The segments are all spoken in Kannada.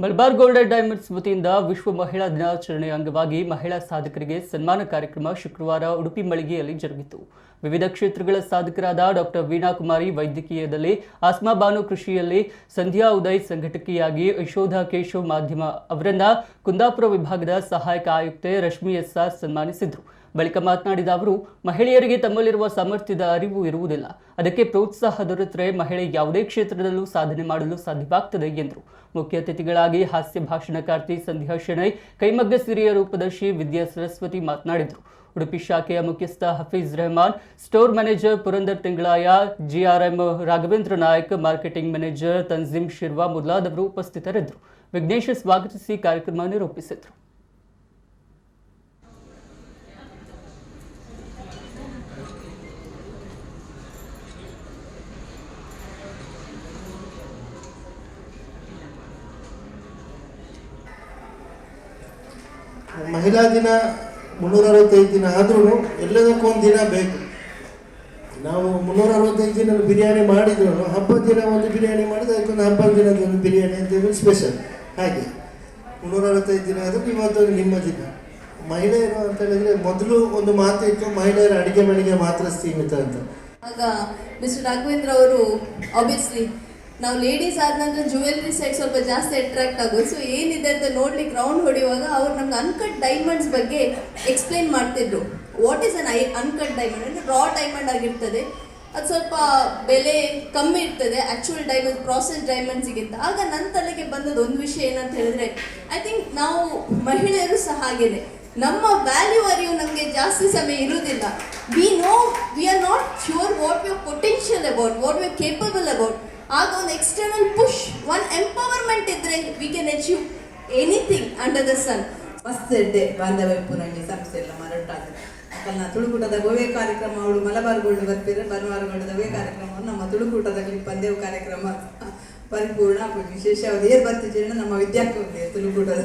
ಮಲಬಾರ್ ಗೋಲ್ಡನ್ ಡೈಮಂಡ್ಸ್ ವತಿಯಿಂದ ವಿಶ್ವ ಮಹಿಳಾ ದಿನಾಚರಣೆ ಅಂಗವಾಗಿ ಮಹಿಳಾ ಸಾಧಕರಿಗೆ ಸನ್ಮಾನ ಕಾರ್ಯಕ್ರಮ ಶುಕ್ರವಾರ ಉಡುಪಿ ಮಳಿಗೆಯಲ್ಲಿ ಜರುಗಿತು. ವಿವಿಧ ಕ್ಷೇತ್ರಗಳ ಸಾಧಕರಾದ ಡಾಕ್ಟರ್ ವೀಣಾ ಕುಮಾರಿ ವೈದ್ಯಕೀಯದಲ್ಲಿ, ಆಸ್ಮಾ ಬಾನು ಕೃಷಿಯಲ್ಲಿ, ಸಂಧ್ಯಾ ಉದಯ್ ಸಂಘಟಕಿಯಾಗಿ ಯಶೋಧ ಕೇಶವ್ ಮಾಧ್ಯಮ ಅವರನ್ನ ಕುಂದಾಪುರ ವಿಭಾಗದ ಸಹಾಯಕ ಆಯುಕ್ತೆ ರಶ್ಮಿ ಎಸ್ ಆರ್ ಸನ್ಮಾನಿಸಿದರು. ಬಳಿಕ ಮಾತನಾಡಿದ ಅವರು, ಮಹಿಳೆಯರಿಗೆ ತಮ್ಮಲ್ಲಿರುವ ಸಾಮರ್ಥ್ಯದ ಅರಿವು ಇರುವುದಿಲ್ಲ. ಅದಕ್ಕೆ ಪ್ರೋತ್ಸಾಹ ದೊರೆತರೆ ಮಹಿಳೆ ಯಾವುದೇ ಕ್ಷೇತ್ರದಲ್ಲೂ ಸಾಧನೆ ಮಾಡಲು ಸಾಧ್ಯವಾಗ್ತದೆ ಎಂದರು. ಮುಖ್ಯ ಅತಿಥಿಗಳಾಗಿ ಹಾಸ್ಯ ಭಾಷಣಕಾರ್ತಿ ಸಂಧ್ಯಾ ಶೆಣೈ, ಕೈಮಗ್ಗ ಸಿರಿಯ ರೂಪದರ್ಶಿ ವಿದ್ಯಾ ಸರಸ್ವತಿ ಮಾತನಾಡಿದರು. ಉಡುಪಿ ಶಾಖೆಯ ಮುಖ್ಯಸ್ಥ Hafeez Rehman, store manager Purandar Tingalaya, GRM Raghavendra Nayak, marketing manager Tanzim Shirva ಮೊದಲಾದವರು ಉಪಸ್ಥಿತರಿದ್ದರು. ವಿಘ್ನೇಶ್ ಸ್ವಾಗತಿಸಿ ಕಾರ್ಯಕ್ರಮ ನಿರೂಪಿಸಿದರು. ಮಹಿಳಾ ದಿನ ಮುನ್ನೂರ ಅರವತ್ತೈದು ದಿನ ಆದ್ರೂ ಎಲ್ಲದಕ್ಕೂ ಒಂದು ದಿನ ಬೇಕು. ನಾವು ಮುನ್ನೂರ ಅರವತ್ತೈದು ದಿನ ಬಿರಿಯಾನಿ ಮಾಡಿದ್ರು, ಹಬ್ಬದ ದಿನ ಒಂದು ಬಿರಿಯಾನಿ ಮಾಡಿದ್ರೆ ಅದಕ್ಕೊಂದು ಹಬ್ಬದ ದಿನದ ಒಂದು ಬಿರಿಯಾನಿ ಅಂತ ಹೇಳಿ ಸ್ಪೆಷಲ್ ಹಾಗೆ. ಮುನ್ನೂರ ಅರವತ್ತೈದು ದಿನ ಆದರೂ ಇವತ್ತು ನಿಮ್ಮ ದಿನ. ಮಹಿಳೆಯರು ಅಂತ ಹೇಳಿದ್ರೆ ಮೊದಲು ಒಂದು ಮಾತು ಇತ್ತು ಮಹಿಳೆಯರ ಅಡಿಗೆ ಮನೆಗೆ ಮಾತ್ರ ಸೀಮಿತ ಅಂತ. ಆಗ ಮಿಸ್ಟರ್ ರಾಘವೇಂದ್ರ ಅವರು ಆಬ್ವಿಯಸ್ಲಿ ನಾವು ಲೇಡೀಸ್ ಆದ ನಂತರ ಜುವೆಲ್ರಿ ಸೈಡ್ ಸ್ವಲ್ಪ ಜಾಸ್ತಿ ಅಟ್ರಾಕ್ಟ್ ಆಗೋದು. ಸೊ ಏನಿದೆ ಅಂತ ನೋಡ್ಲಿಕ್ಕೆ ರೌಂಡ್ ಹೊಡೆಯುವಾಗ ಅವ್ರು ನಮ್ಗೆ ಅನ್ಕಟ್ ಡೈಮಂಡ್ಸ್ ಬಗ್ಗೆ ಎಕ್ಸ್ಪ್ಲೈನ್ ಮಾಡ್ತಿದ್ರು. What is an I uncut diamond ಅಂದರೆ ರಾ ಡೈಮಂಡ್ ಆಗಿರ್ತದೆ. ಅದು ಸ್ವಲ್ಪ ಬೆಲೆ ಕಮ್ಮಿ ಇರ್ತದೆ. ಆ್ಯಕ್ಚುಯಲ್ ಡೈಮಂಡ್ ಪ್ರಾಸೆಸ್ ಡೈಮಂಡ್ಸಿಗಿಂತ ಆಗ ನನ್ನ ತಲೆಗೆ ಬಂದದ್ದು ಒಂದು ವಿಷಯ ಏನಂತ ಹೇಳಿದ್ರೆ ಐ ಥಿಂಕ್ ನಾವು ಮಹಿಳೆಯರು ಸಹ ಹಾಗೇನೆ. ನಮ್ಮ ವ್ಯಾಲ್ಯೂ ಅರಿವು ನಮಗೆ ಜಾಸ್ತಿ ಸಮಯ ಇರುವುದಿಲ್ಲ. We know we are not sure what your potential about what your capable about ಆಗ ಒಂದು ಎಕ್ಸ್ಟರ್ನಲ್ ಪುಷ್ ಒನ್ ಎಂಪವರ್ಮೆಂಟ್ ಇದ್ರೆ we can achieve anything under the sun day Bandhavya Purangi ಸಂಸ್ಥೆ ಎಲ್ಲ ಮರಟಾದ ನಾ ತುಳುಕೂಟದ ಗೋವೆ ಕಾರ್ಯಕ್ರಮ, ಅವಳು ಮಲಬಾರ್ಗೋಲ್ಡ್ ಬರ್ತಿದ್ರೆ ಬನ್ವಾರಗೋಲ್ಡ್ ಗೋವೆ ಕಾರ್ಯಕ್ರಮವನ್ನು ನಮ್ಮ ತುಳುಕೂಟದ ಕ್ಲಿಪ್ ಪಂದೇವು ಕಾರ್ಯಕ್ರಮ ಪರಿಪೂರ್ಣ. ವಿಶೇಷವಾದ ಏರ್ ಬರ್ತಿದ್ದೀರ ನಮ್ಮ ವಿದ್ಯಾರ್ಥಿ ತುಳುಕೂಟದ.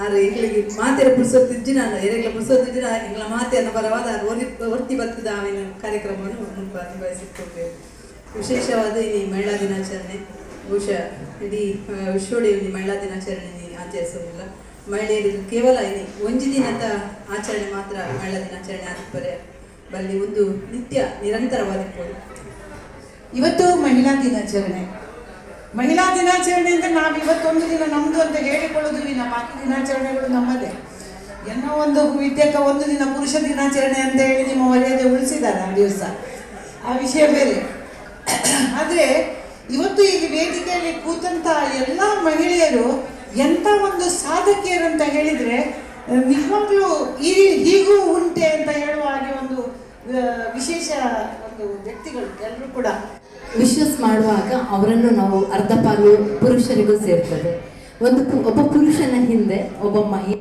ಆದ್ರೆ ಈಗಲಿಗೆ ಮಾತೆರ ಪುರ್ಸೊತ್ತಿಜ್ಜಿನ ಎರೆಗಳ ಪುರ್ಸೊತ್ತಿಜ್ಜಿನ ಎಂಗಳ ಮಾತೆಯನ್ನು ಬರವಾದ ಒರಿ ಒರ್ತಿ ಬರ್ತದ ಆವಿನ ಕಾರ್ಯಕ್ರಮವನ್ನು ನಿಭಾಯಿಸಿಕೊಳ್ತೇವೆ ವಿಶೇಷವಾದ ಈ ಮಹಿಳಾ ದಿನಾಚರಣೆ, ಬಹುಶಃ ಇಡೀ ವಿಶ್ವಡಿ ಮಹಿಳಾ ದಿನಾಚರಣೆ ಆಚರಿಸೋದಿಲ್ಲ. ಮಹಿಳೆಯರಿಗೆ ಕೇವಲ ಇಲ್ಲಿ ಒಂದು ದಿನದ ಆಚರಣೆ ಮಾತ್ರ ಮಹಿಳಾ ದಿನಾಚರಣೆ ಆಗ್ತಾರೆ ಬಲ್ಲಿ ಒಂದು ನಿತ್ಯ ನಿರಂತರವಾಗಿರ್ಬೋದು. ಇವತ್ತು ಮಹಿಳಾ ದಿನಾಚರಣೆ. ಮಹಿಳಾ ದಿನಾಚರಣೆ ಅಂದ್ರೆ ನಾವು ಇವತ್ತೊಂದು ದಿನ ನಮ್ದು ಅಂತ ಹೇಳಿಕೊಳ್ಳೋದು ವಿನ, ಬಾಕಿ ದಿನಾಚರಣೆಗಳು ನಮ್ಮದೇ. ಏನೋ ಒಂದು ವಿದ್ಯಕ ಒಂದು ದಿನ ಪುರುಷ ದಿನಾಚರಣೆ ಅಂತ ಹೇಳಿ ನಿಮ್ಮ ಮರ್ಯಾದೆ ಉಳಿಸಿದ್ದಾರೆ ಆ ದಿವಸ. ಆ ವಿಷಯ ಬೇರೆ. ಆದರೆ ಇವತ್ತು ಈ ವೇದಿಕೆಯಲ್ಲಿ ಕೂತಂತ ಎಲ್ಲ ಮಹಿಳೆಯರು ಎಂಥ ಒಂದು ಸಾಧಕಿಯರು ಅಂತ ಹೇಳಿದರೆ ನಿಜವಾಗ್ಲೂ ಈ ಹೀಗೂ ಉಂಟೆ ಅಂತ ಹೇಳುವ ಹಾಗೆ ಒಂದು ವಿಶೇಷ ಒಂದು ವ್ಯಕ್ತಿಗಳು ಎಲ್ಲರೂ ಕೂಡ. ವಿಶ್ವಾಸ ಮಾಡುವಾಗ ಅವರನ್ನು ನಾವು ಅರ್ಧ ಪಾಲು ಪುರುಷರಿಗೂ ಸೇರ್ತದೆ. ಒಂದು ಒಬ್ಬ ಪುರುಷನ ಹಿಂದೆ ಒಬ್ಬ ಮಹಿ